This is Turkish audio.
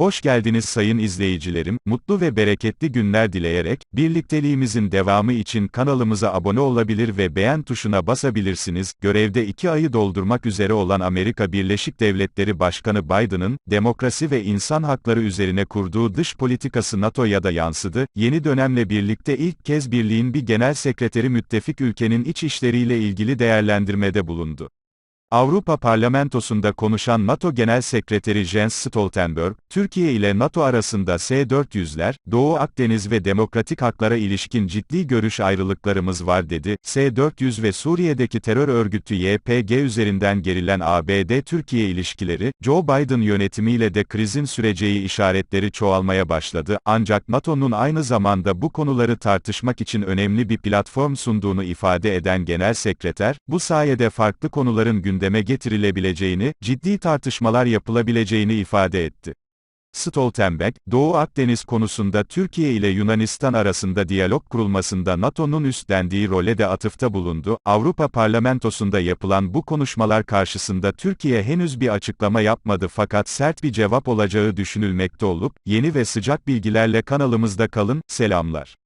Hoş geldiniz sayın izleyicilerim, mutlu ve bereketli günler dileyerek, birlikteliğimizin devamı için kanalımıza abone olabilir ve beğen tuşuna basabilirsiniz. Görevde iki ayı doldurmak üzere olan Amerika Birleşik Devletleri Başkanı Biden'ın, demokrasi ve insan hakları üzerine kurduğu dış politikası NATO'ya da yansıdı. Yeni dönemle birlikte ilk kez birliğin bir genel sekreteri müttefik ülkenin iç işleriyle ilgili değerlendirmede bulundu. Avrupa Parlamentosu'nda konuşan NATO Genel Sekreteri Jens Stoltenberg, Türkiye ile NATO arasında S-400'ler, Doğu Akdeniz ve demokratik haklara ilişkin ciddi görüş ayrılıklarımız var dedi. S-400 ve Suriye'deki terör örgütü YPG üzerinden gerilen ABD-Türkiye ilişkileri, Joe Biden yönetimiyle de krizin süreceği işaretleri çoğalmaya başladı. Ancak NATO'nun aynı zamanda bu konuları tartışmak için önemli bir platform sunduğunu ifade eden Genel Sekreter, bu sayede farklı konuların gündemine gündeme getirilebileceğini, ciddi tartışmalar yapılabileceğini ifade etti. Stoltenberg, Doğu Akdeniz konusunda Türkiye ile Yunanistan arasında diyalog kurulmasında NATO'nun üstlendiği role de atıfta bulundu. Avrupa Parlamentosu'nda yapılan bu konuşmalar karşısında Türkiye henüz bir açıklama yapmadı fakat sert bir cevap olacağı düşünülmekte olup, yeni ve sıcak bilgilerle kanalımızda kalın, selamlar.